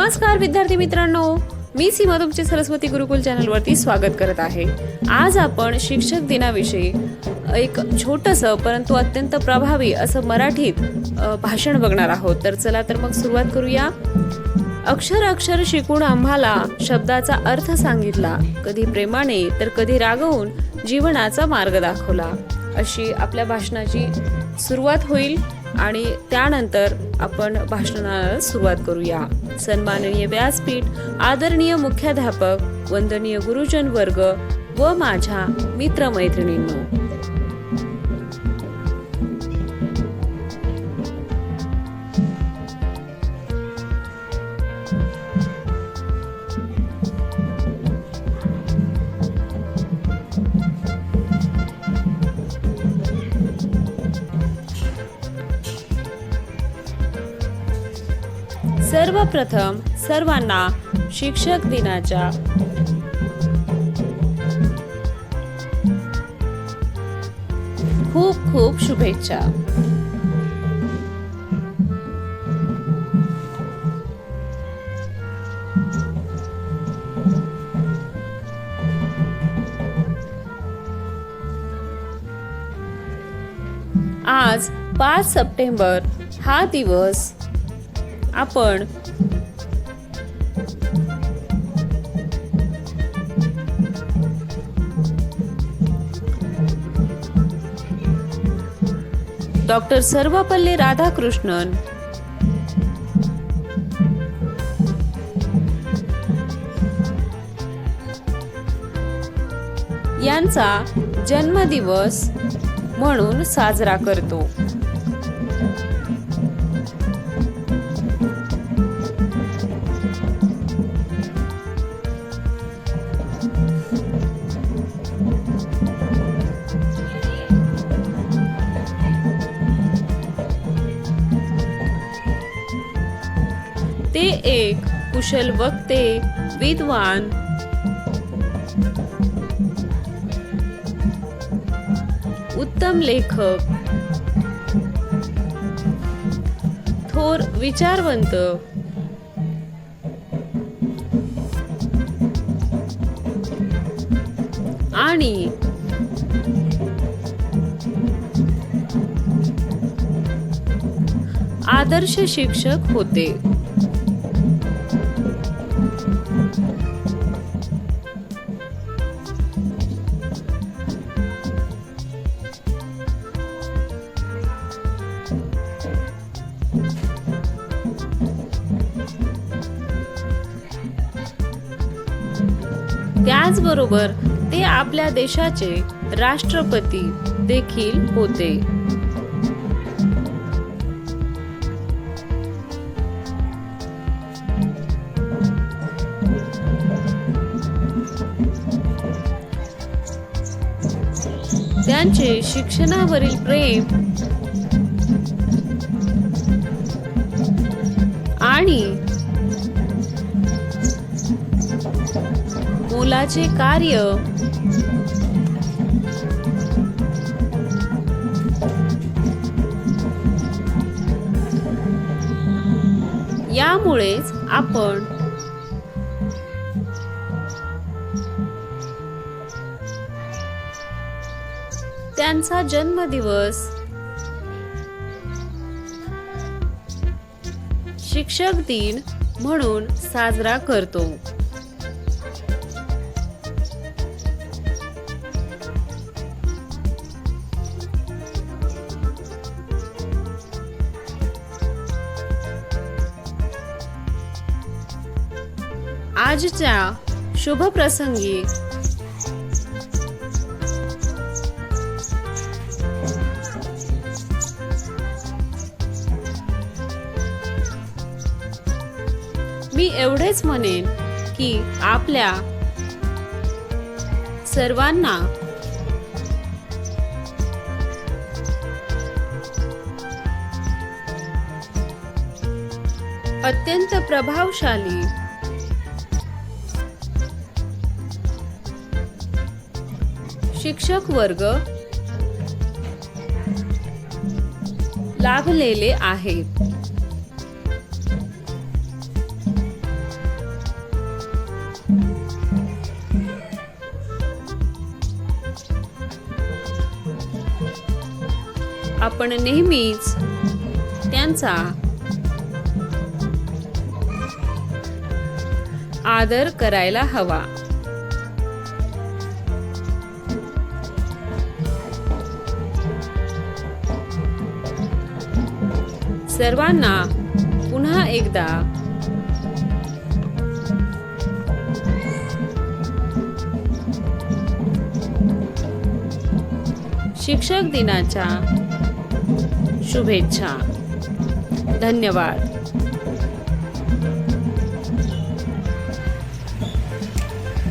नमस्कार विद्यार्थी मित्रांनो. मी सीमा तुमचे सरस्वती गुरुकुल चॅनलवरती स्वागत करत आहे. आज आपण शिक्षक दिनाविषयी एक छोटंसं परंतु अत्यंत प्रभावी असं मराठीत भाषण बघणार आहोत. तर चला तर मग सुरुवात करूया. अक्षर अक्षर शिकून आम्हाला शब्दाचा अर्थ सांगितला. कधी प्रेमाने तर कधी रागवून जीवनाचा मार्ग दाखवला. अशी आपल्या भाषणाची सुरुवात होईल. आणि त्यानंतर आपण भाषणाला सुरुवात करूया. सन्माननीय व्यासपीठ आदरणीय मुख्याध्यापक वंदनीय गुरुजन वर्ग व माझ्या मित्रमैत्रिणींनो. सर्वप्रथम सर्वांना शिक्षक दिनाच्या खूप खूप शुभेच्छा. आज पाच सप्टेंबर हा दिवस आपण डॉक्टर सर्वपल्ली राधाकृष्णन यांचा जन्मदिवस म्हणून साजरा करतो. ते एक कुशल वक्ते विद्वान. उत्तम लेखक. थोर विचारवंत. आणि आदर्श शिक्षक होते. त्याचबरोबर ते आपल्या देशाचे राष्ट्रपती देखील होते. त्यांचे शिक्षणावरील प्रेम आणि देवाचे कार्य. यामुळेच आपण त्यांचा जन्मदिवस शिक्षक दिन म्हणून साजरा करतो. आजच्या शुभ प्रसंगी. मी एवढेच म्हणेन की आपल्या सर्वांना अत्यंत प्रभावशाली शिक्षक वर्ग लाभलेले आहेत. आपण नेहमीच त्यांचा आदर करायला हवा. सर्वांना पुन्हा एकदा शिक्षक दिनाच्या शुभेच्छा. धन्यवाद.